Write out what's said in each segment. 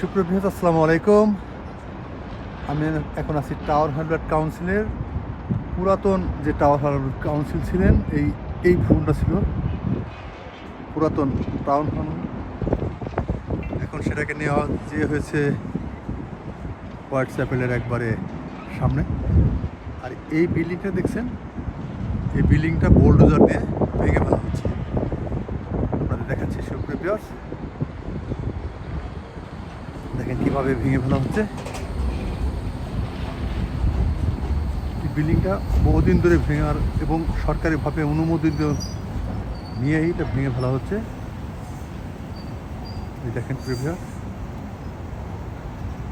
সুপ্রভিয়ত আসসালামু আলাইকুম। আমি এখন আছি টাওয়ার হ্যান্ড্রেড কাউন্সিলের পুরাতন যে টাওয়ার হ্যান্ড্রেড কাউন্সিল ছিলেন, এই এই ভবনটা ছিল পুরাতন টাউন হল এখন সেটাকে নেওয়া যে হয়েছে হোয়াটসঅ্যাপেলের একবারে সামনে। আর এই বিল্ডিংটা দেখছেন, এই বিল্ডিংটা বোল্ডোজার দিয়ে ভেঙে ফেলা হচ্ছে আপনাদের দেখাচ্ছি সুপ্রিয় দেখেন কীভাবে ভেঙে ফেলা হচ্ছে। এই বিল্ডিংটা বহুদিন ধরে ভেঙার এবং সরকারিভাবে অনুমোদিত নিয়েই এটা ভেঙে ফেলা হচ্ছে। এই দেখেন প্রিভিয়ার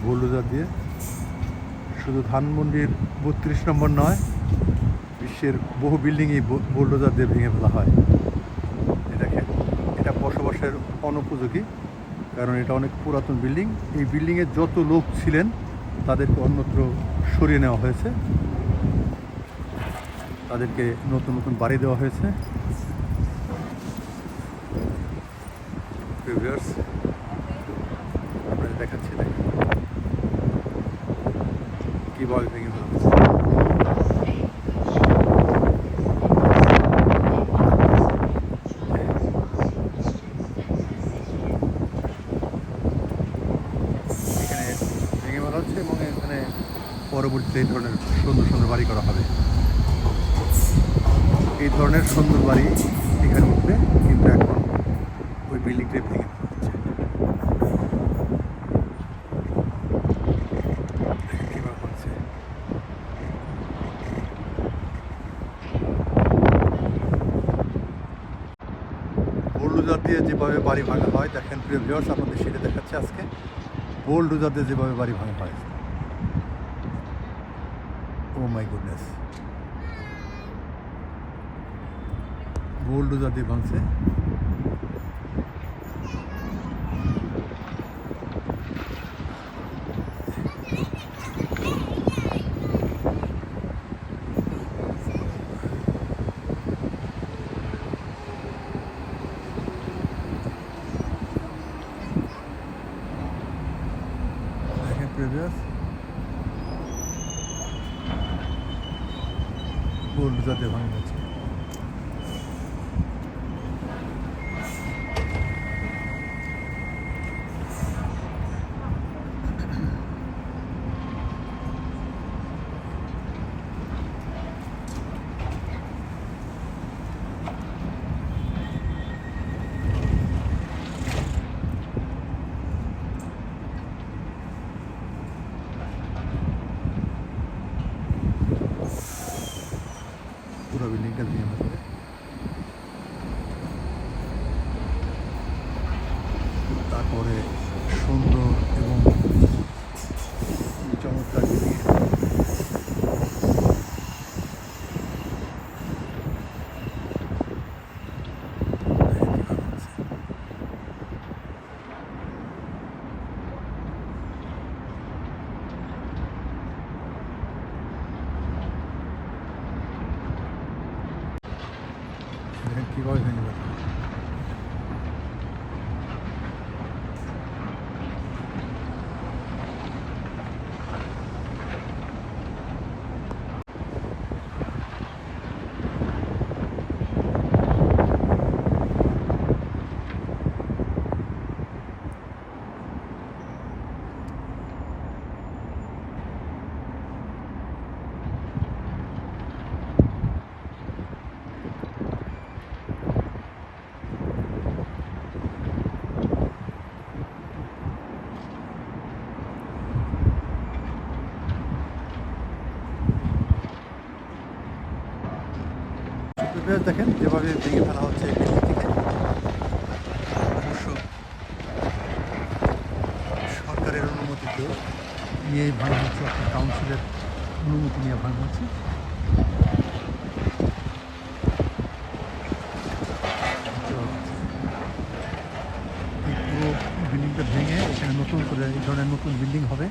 বোল্ডোজার দিয়ে। শুধু ধানমন্ডির বত্রিশ নম্বর নয়, বিশ্বের বহু বিল্ডিংই বোল্ডোজার দিয়ে ভেঙে ফেলা হয়। দেখেন, এটা বসবাসের অনুপযোগী। কারণ এটা অনেক পুরাতন বিল্ডিং। এই বিল্ডিংয়ে যত লোক ছিলেন, তাদেরকে অন্যত্র সরিয়ে নেওয়া হয়েছে। তাদেরকে নতুন নতুন বাড়ি দেওয়া হয়েছে Viewers, আপনাদের দেখাচ্ছি দেখেন কীভাবে ভেঙে ফেলা হচ্ছে এখানে ভেঙে ফেলা হচ্ছে এবং এখানে পরবর্তীতে এই ধরনের সুন্দর সুন্দর বাড়ি করা হবে। এই ধরনের সুন্দর বাড়ি এখানে উঠবে, কিন্তু এখন ওই বিল্ডিংটাই ভেঙে দিয়ে যেভাবে বাড়ি ভাঙা হয়, দেখেন প্রিয় ভিউয়ার্স আপনাদের সেটা দেখাচ্ছে আজকে। বোল্ডোজার দিয়ে যেভাবে বাড়ি ভাঙা হয়। ও মাই গুডনেস বোল্ডোজার দিয়ে ভাঙছে দেখেন প্রিভিয়াস বোল্ডোজার দিয়ে ভাঙা হচ্ছে পুরো বিল্ডিংটা ভেঙে ফেলবে তারপরে সুন্দর এবং চমৎকার দেখেন কীভাবে বেশ দেখেন যেভাবে ভেঙে ফেলা হচ্ছে বিল্ডিং থেকে। অবশ্য সরকারের অনুমতিতে নিয়েই ভাঙা হচ্ছে অর্থাৎ কাউন্সিলের অনুমতি নিয়ে ভাঙা হচ্ছে। বিল্ডিংটা ভেঙে এখানে নতুন করে এই ধরনের নতুন বিল্ডিং হবে।